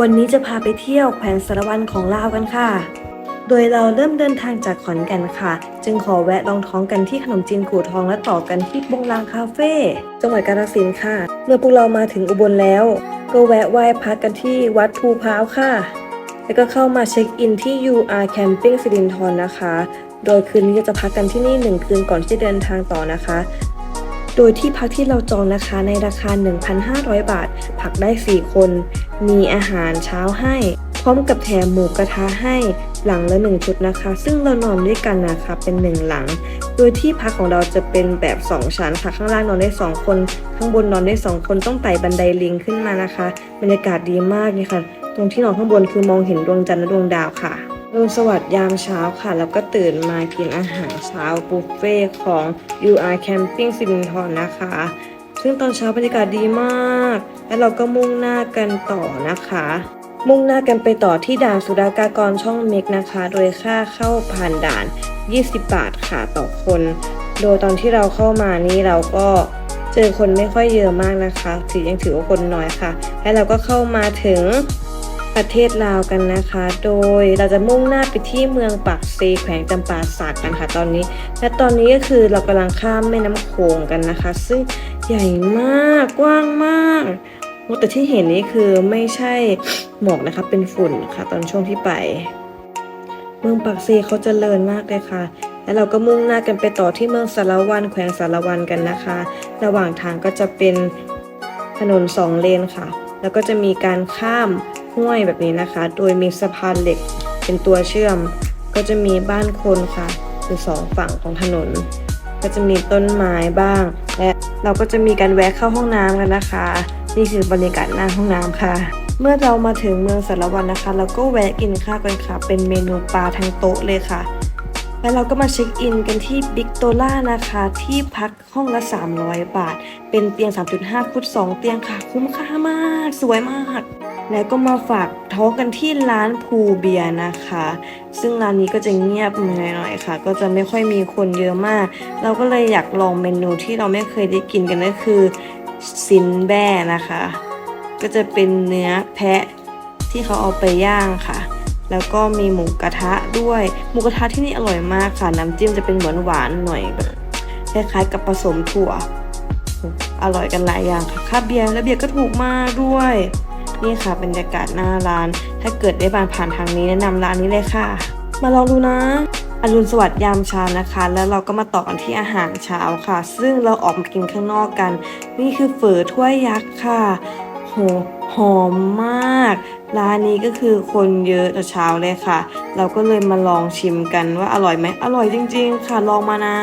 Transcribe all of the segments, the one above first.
วันนี้จะพาไปเที่ยวแขวงสารวันของลาวกันค่ะ โดยเราเริ่มเดินทางจากขอนแก่นค่ะ จึงขอแวะลองท้องกันที่ขนมจีนกู่ทองและต่อกันที่บงลางคาเฟ่ จังหวัดกาฬสินธุ์ค่ะ เมื่อพวกเรามาถึงอุบลแล้ว ก็แวะไหว้พักกันที่วัดภูพร้าวค่ะ แล้วก็เข้ามาเช็คอินที่ UR Camping สิรินธรนะคะ โดยคืนนี้จะพักกันที่นี่หนึ่งคืนก่อนที่จะเดินทางต่อนะคะโดยที่พักที่เราจองนะคะในราคา 1,500 บาท พักได้ 4 คน มีอาหารเช้าให้ พร้อมกับแถมหมูกระทะให้หลังละ1ชุดนะคะ ซึ่งเรานอนด้วยกันนะคะเป็น1หลัง โดยที่พักของเราจะเป็นแบบ 2 ชั้นค่ะ ข้างล่างนอนได้ 2 คน ข้างบนนอนได้ 2 คนต้องไต่บันไดลิงขึ้นมานะคะบรรยากาศดีมากเลยค่ะ ตรงที่นอนข้างบนคือมองเห็นดวงจันทร์และดวงดาวค่ะรุนสวัสดิ์ยามเช้าค่ะ แล้วก็ตื่นมากินอาหารเช้าบุฟเฟ่ต์ของ UR Camping สิรินธรนะคะ ซึ่งตอนเช้าบรรยากาศดีมาก และเราก็มุ่งหน้ากันต่อนะคะ มุ่งหน้ากันไปต่อที่ด่านสุดากากรช่องเมกนะคะ โดยค่าเข้าผ่านด่าน 20 บาทค่ะต่อคน โดยตอนที่เราเข้ามานี่เราก็เจอคนไม่ค่อยเยอะมากนะคะถือยังถือว่าคนน้อยค่ะ และเราก็เข้ามาถึง ประเทศลาวกันนะคะ โดยเราจะมุ่งหน้าไปที่เมืองปากเซแขวงจำปาสักกันค่ะตอนนี้ และตอนนี้ก็คือเรากำลังข้ามแม่น้ำโขงกันนะคะ ซึ่งใหญ่มากกว้างมากแต่ที่เห็นนี่คือไม่ใช่หมอกนะคะเป็นฝุ่นค่ะ ตอนช่วงที่ไป เมืองปากเซเขาเจริญมากเลยค่ะ แล้วเราก็มุ่งหน้ากันไปต่อที่เมืองสารวันแขวงสารวันกันนะคะ ระหว่างทางก็จะเป็นถนนสองเลนค่ะ แล้วก็จะมีการข้าม ห้วยแบบนี้นะคะ โดยมีสะพานเหล็กเป็นตัวเชื่อม ก็จะมีบ้านคนค่ะอยู่สองฝั่งของถนน ก็จะมีต้นไม้บ้าง และเราก็จะมีการแวะเข้าห้องน้ำกันนะคะ นี่คือบรรยากาศหน้าห้องน้ำค่ะ เมื่อเรามาถึงเมืองสารวันนะคะ เราก็แวะกินข้าวกันค่ะ เป็นเมนูปลาทั้งโต๊ะเลยค่ะแล้วเราก็มาเช็คอินกันที่บิ๊กโตล่านะคะ ที่พักห้องละ 300 บาท เป็นเตียง 3.5 ฟุต 2 เตียงค่ะ คุ้มค่ามาก สวยมาก แล้วก็มาฝากท้องกันที่ร้านภูเบียนะคะ ซึ่งร้านนี้ก็จะเงียบหน่อยๆค่ะ ก็จะไม่ค่อยมีคนเยอะมาก เราก็เลยอยากลองเมนูที่เราไม่เคยได้กินกันก็คือซินแบ้นะคะ ก็จะเป็นเนื้อแพะที่เขาเอาไปย่างค่ะ แล้วก็มีหมูกระทะด้วย หมูกระทะที่นี่อร่อยมากค่ะ น้ำจิ้มจะเป็นเหมือนหวานหน่อยแบบคล้ายๆกับผสมถั่ว อร่อยกันหลายอย่างค่ะค่าเบียร์และเบียร์ก็ถูกมากด้วย นี่ค่ะบรรยากาศหน้าร้าน ถ้าเกิดได้ผ่านผ่านทางนี้แนะนำร้านนี้เลยค่ะ มาลองดูนะอรุณสวัสดิ์ยามเช้านะคะ แล้วเราก็มาต่อกันที่อาหารเช้าค่ะ ซึ่งเราออกมากินข้างนอกกัน นี่คือเฝอถ้วยยักษ์ค่ะโหหอมมาก ร้านนี้ก็คือคนเยอะแต่เช้าเลยค่ะ เราก็เลยมาลองชิมกันว่าอร่อยไหมอร่อยจริง ๆ ค่ะลองมานะ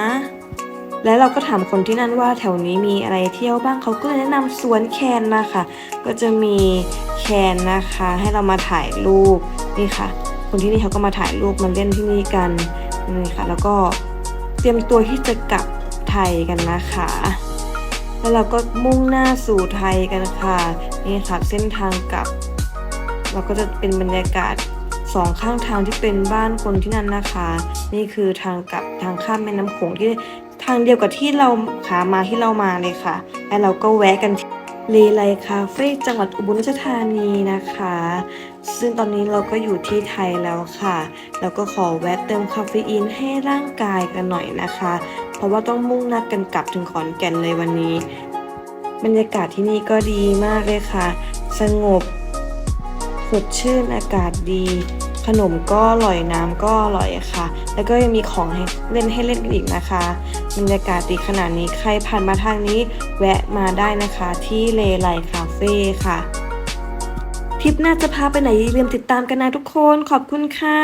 แล้วเราก็ถามคนที่นั่นว่าแถวนี้มีอะไรเที่ยวบ้างเขาก็เลยแนะนำสวนแคนนะคะก็จะมี แคนนะคะ ให้เรามาถ่ายรูปนี่ค่ะ คนที่นี่เขาก็มาถ่ายรูปมาเล่นที่นี่กันนี่ค่ะ แล้วก็เตรียมตัวที่จะกลับไทยกันนะคะ แล้วเราก็มุ่งหน้าสู่ไทยกันค่ะ นี่ค่ะเส้นทางกลับ เราก็จะเป็นบรรยากาศสองข้างทางที่เป็นบ้านคนที่นั่นนะคะ นี่คือทางกลับทางข้ามแม่น้ำโขงที่ทางเดียวกับที่เราขามาที่เรามาเลยค่ะ แล้วเราก็แวะกันที่ เลไลคาเฟ่จังหวัดอุบลราชธานีนะคะ ซึ่งตอนนี้เราก็อยู่ที่ไทยแล้วค่ะ แล้วก็ขอแวะเติมคาเฟอีนให้ร่างกายกันหน่อยนะคะ เพราะว่าต้องมุ่งหนักกันกลับถึงขอนแก่นเลยวันนี้ บรรยากาศที่นี่ก็ดีมากเลยค่ะ สงบ สดชื่นอากาศดี ขนมก็อร่อยน้ำก็อร่อยค่ะ แล้วก็ยังมีของให้เล่นให้เล่นกันอีกนะคะ บรรยากาศดีขนาดนี้ใครผ่านมาทางนี้แวะมาได้นะคะที่เลไลคาเฟ่ค่ะ ทริปหน้าจะพาไปไหนอย่าลืมติดตามกันนะทุกคนขอบคุณค่ะ